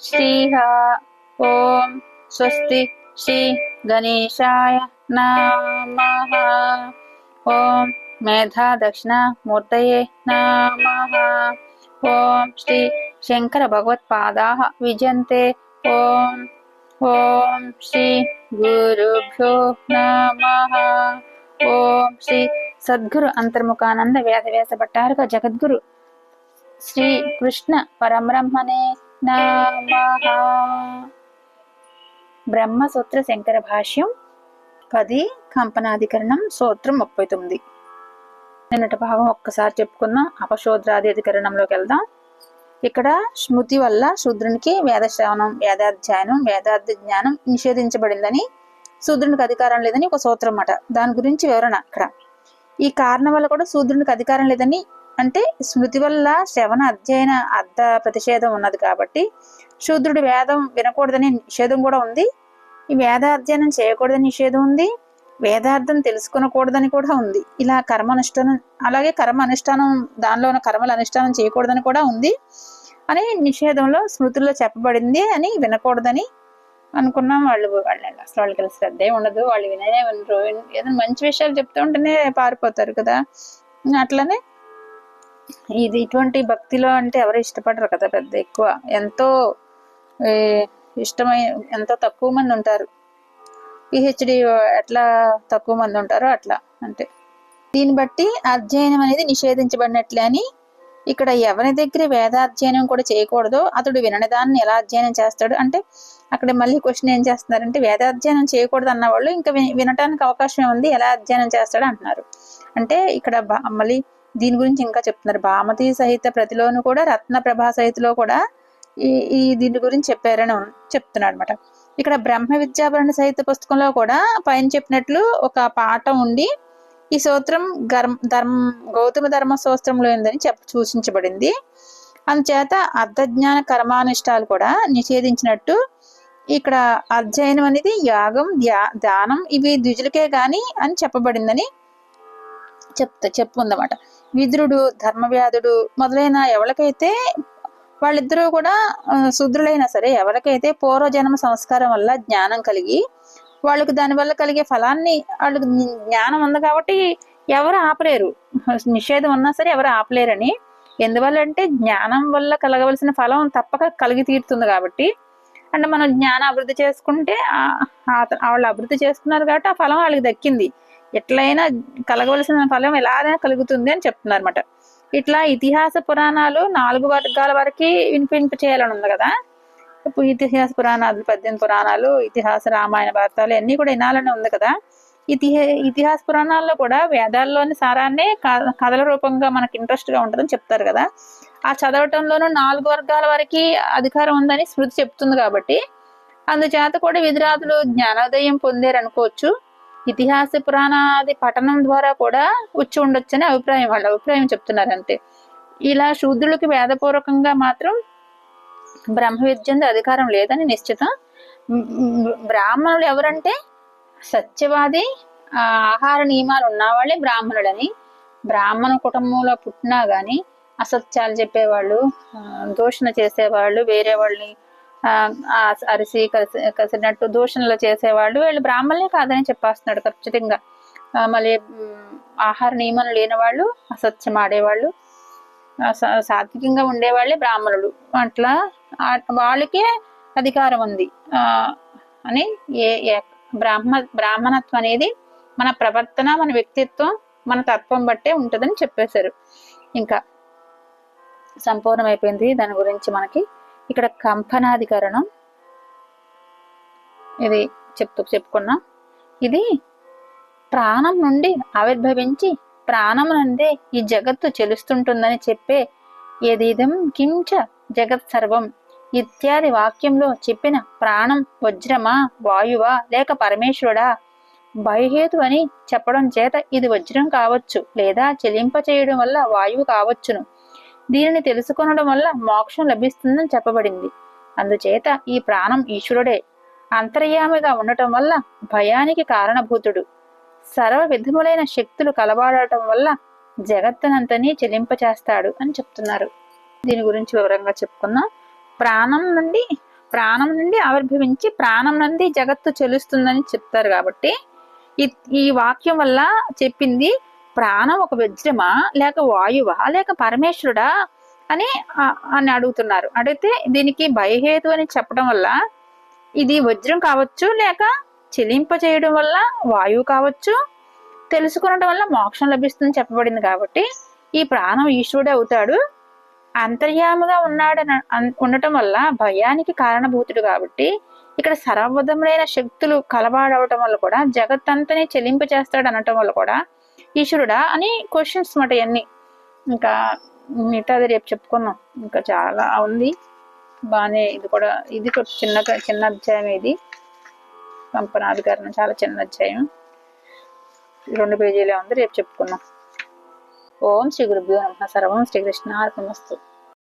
శ్రీహ ఓం స్వస్తి శ్రీ గణేశాయ నమ ఓం మేధా దక్షిణ మూర్తయే నమ ఓం శ్రీ శంకర భగవత్పాదా విజంతే ఓం ఓం శ్రీ గురుభ్యో నమ ఓం శ్రీ సద్గురు అంతర్ముఖానంద వేదవ్యాస భట్టారక జగద్గురు శ్రీ కృష్ణ పరబ్రహ్మనే బ్రహ్మ బ్రహ్మసూత్ర శంకర భాష్యం పది కంపనాధికరణం సూత్రం ముప్పై తొమ్మిది. నిన్నటి భాగం ఒక్కసారి చెప్పుకుందాం. అపశోద్రాది అధికరణంలోకి వెళ్దాం. ఇక్కడ స్మృతి వల్ల శూద్రునికి వేదశ్రవణం వేదాధ్యయనం వేదార్థ జ్ఞానం నిషేధించబడిందని శూద్రునికి అధికారం లేదని ఒక సూత్రం అన్నమాట దాని గురించి వివరణ ఇక్కడ ఈ కారణం వల్ల కూడా శూద్రునికి అధికారం లేదని అంటే స్మృతి వల్ల శ్రవణ అధ్యయన అర్థ ప్రతిషేధం ఉన్నది కాబట్టి శూద్రుడు వేదం వినకూడదని నిషేధం కూడా ఉంది. ఈ వేద అధ్యయనం చేయకూడదని నిషేధం ఉంది. వేదార్థం తెలుసుకునకూడదని కూడా ఉంది. ఇలా కర్మ అనుష్ఠానం అలాగే కర్మ అనుష్ఠానం దానిలో ఉన్న కర్మల అనుష్ఠానం చేయకూడదని కూడా ఉంది. అని నిషేధంలో స్మృతుల్లో చెప్పబడింది అని వినకూడదని అనుకున్నాం. వాళ్ళు వాళ్ళు అసలు వాళ్ళకి అసలు శ్రద్ధే ఉండదు. వాళ్ళు వినే వినరు. ఏదైనా మంచి విషయాలు చెప్తూ ఉంటేనే పారిపోతారు కదా. అట్లనే ఇది ఇటువంటి భక్తిలో అంటే ఎవరు ఇష్టపడరు కదా పెద్ద ఎక్కువ. ఎంతో ఇష్టమైన ఇష్టమై ఎంతో తక్కువ మంది ఉంటారు. పిహెచ్డి ఎట్లా తక్కువ మంది ఉంటారో అట్లా అంటే దీన్ని బట్టి అధ్యయనం అనేది నిషేధించబడినట్లే అని ఇక్కడ ఎవరి దగ్గర వేదాధ్యయనం కూడా చేయకూడదో అతడు వినని దాన్ని ఎలా అధ్యయనం చేస్తాడు? అంటే అక్కడ మళ్ళీ క్వశ్చన్ ఏం చేస్తున్నారంటే వేదాధ్యయనం చేయకూడదు అన్న వాళ్ళు ఇంకా వినటానికి అవకాశం ఉంది ఎలా అధ్యయనం చేస్తాడు అంటున్నారు. అంటే ఇక్కడ మళ్ళీ దీని గురించి ఇంకా చెప్తున్నారు. భామతి సహిత ప్రతిలోను కూడా రత్న ప్రభా సహితలో కూడా ఈ ఈ దీని గురించి చెప్పారని చెప్తున్నాడు అనమాట ఇక్కడ బ్రహ్మ విద్యాభరణ సహిత పుస్తకంలో కూడా పైన చెప్పినట్లు ఒక పాఠం ఉండి ఈ సూత్రం గర్మ ధర్మ గౌతమ ధర్మ సూత్రంలో ఉందని చెప్ సూచించబడింది. అందుచేత అర్ధజ్ఞాన కర్మానుష్ఠాలు కూడా నిషేధించినట్టు ఇక్కడ అధ్యయనం అనేది యాగం ధ్యా ధ్యానం ఇవి ద్విజులకే గాని అని చెప్పబడిందని చెప్తా చెప్పుకుందన్నమాట విదురుడు ధర్మవ్యాధుడు మొదలైన ఎవరికైతే వాళ్ళిద్దరూ కూడా ఆ, శూద్రులైనా సరే ఎవరికైతే పూర్వజన్మ సంస్కారం వల్ల జ్ఞానం కలిగి వాళ్ళకి దానివల్ల కలిగే ఫలాన్ని వాళ్ళకి జ్ఞానం ఉంది కాబట్టి ఎవరు ఆపలేరు. నిషేధం ఉన్నా సరే ఎవరు ఆపలేరని. ఎందువల్ల అంటే జ్ఞానం వల్ల కలగవలసిన ఫలం తప్పక కలిగి తీరుతుంది కాబట్టి. అంటే మనం జ్ఞానం అభివృద్ధి చేసుకుంటే ఆ- వాళ్ళు అభివృద్ధి చేసుకున్నారు కాబట్టి ఆ ఫలం వాళ్ళకి దక్కింది. ఎట్లయినా కలగవలసిన ఫలం ఎలాగైనా కలుగుతుంది అని చెప్తున్నారు అనమాట ఇట్లా ఇతిహాస పురాణాలు నాలుగు వర్గాల వరకు వినిపింప చేయాలని ఉంది కదా. ఇప్పుడు ఇతిహాస పురాణాలు పద్దెనిమిది పురాణాలు ఇతిహాస రామాయణ భారతాలు అన్నీ కూడా వినాలని ఉంది కదా. ఇతిహా ఇతిహాస పురాణాల్లో కూడా వేదాల్లోని సారాన్నే కథల రూపంగా మనకి ఇంట్రెస్ట్గా ఉంటుందని చెప్తారు కదా. ఆ చదవటంలోనూ నాలుగు వర్గాల వరకు అధికారం ఉందని స్మృతి చెప్తుంది కాబట్టి అందుచేత కూడా విధిరాజులు జ్ఞానోదయం పొందారు అనుకోవచ్చు ఇతిహాస పురాణాది పఠనం ద్వారా కూడా వచ్చి ఉండొచ్చని అభిప్రాయం వాళ్ళ అభిప్రాయం చెప్తున్నారంటే ఇలా శూద్రులకి వేదపూర్వకంగా మాత్రం బ్రహ్మ విద్యంది అధికారం లేదని నిశ్చితం. బ్రాహ్మణులు ఎవరంటే సత్యవాది ఆహార నియమాలు ఉన్నవాళ్ళే బ్రాహ్మణులని. బ్రాహ్మణ కుటుంబంలో పుట్టినా కానీ అసత్యాలు చెప్పేవాళ్ళు దూషణ చేసేవాళ్ళు వేరే వాళ్ళని అరిసి కలిసి కలిసినట్టు దూషణలు చేసేవాళ్ళు వీళ్ళు బ్రాహ్మణులే కాదని చెప్పేస్తున్నాడు ఖచ్చితంగా. మళ్ళీ ఆహార నియమం లేని వాళ్ళు అసత్యం ఆడేవాళ్ళు సాత్వికంగా ఉండేవాళ్ళే బ్రాహ్మణులు. అట్లా వాళ్ళకే అధికారం ఉంది. ఆ, అని ఏ ఏ- బ్రాహ్మ బ్రాహ్మణత్వం అనేది మన ప్రవర్తన మన వ్యక్తిత్వం మన తత్వం బట్టే ఉంటుందని చెప్పేశారు. ఇంకా సంపూర్ణమైపోయింది. దాని గురించి మనకి ఇక్కడ కంపనాధికరణం. ఇది చెప్తూ చెప్పుకున్నాం. ఇది ప్రాణం నుండి ఆవిర్భవించి ప్రాణం నుండే ఈ జగత్తు చెలుస్తుంటుందని చెప్పే ఏదిదం కించ జగత్ సర్వం. ఇత్యాది వాక్యంలో చెప్పిన ప్రాణం వజ్రమా వాయువా లేక పరమేశ్వరుడా? బయహేతు అని చెప్పడం చేత ఇది వజ్రం కావచ్చు లేదా చెలింప చేయడం వల్ల వాయువు కావచ్చును. దీనిని తెలుసుకొనడం వల్ల మోక్షం లభిస్తుందని చెప్పబడింది. అందుచేత ఈ ప్రాణం ఈశ్వరుడే. అంతర్యామిగా ఉండటం వల్ల భయానికి కారణభూతుడు. సర్వ విధములైన శక్తులు కలవాడటం వల్ల జగత్తునంతని చెలింపచేస్తాడు అని చెప్తున్నారు. దీని గురించి వివరంగా చెప్పుకుందాం. ప్రాణం నుండి ప్రాణం నుండి ఆవిర్భవించి ప్రాణం నుండి జగత్తు చెలుస్తుందని చెప్తారు కాబట్టి ఈ ఈ వాక్యం వల్ల చెప్పింది ప్రాణం ఒక వజ్రమా? లేక వాయువా? లేక పరమేశ్వరుడా? అని అని అడుగుతున్నారు. అడిగితే దీనికి భయహేతు అని చెప్పడం వల్ల ఇది వజ్రం కావచ్చు లేక చెలింప చేయడం వల్ల వాయువు కావచ్చు తెలుసుకునడం వల్ల మోక్షం లభిస్తుంది చెప్పబడింది కాబట్టి ఈ ప్రాణం ఈశ్వరుడే అవుతాడు. అంతర్యాముగా ఉన్నాడు ఉండటం వల్ల భయానికి కారణభూతుడు కాబట్టి ఇక్కడ సర్వధములైన శక్తులు కలబాడవటం వల్ల కూడా జగత్తంతని చెలింప చేస్తాడు అనటం వల్ల కూడా ఈశ్వరుడా అని క్వశ్చన్స్ మాట ఇవన్నీ ఇంకా మిగతాది రేపు చెప్పుకున్నాం ఇంకా చాలా ఉంది. బాగానే ఇది కూడా ఇది చిన్న చిన్న అధ్యాయం ఇది. కంపనాధికరణం చాలా చిన్న అధ్యాయం. రెండు పేజీలే ఉంది రేపు చెప్పుకున్నాం ఓం శ్రీ గురుభ్యో నమ. సర్వం శ్రీకృష్ణ అర్పణమస్తు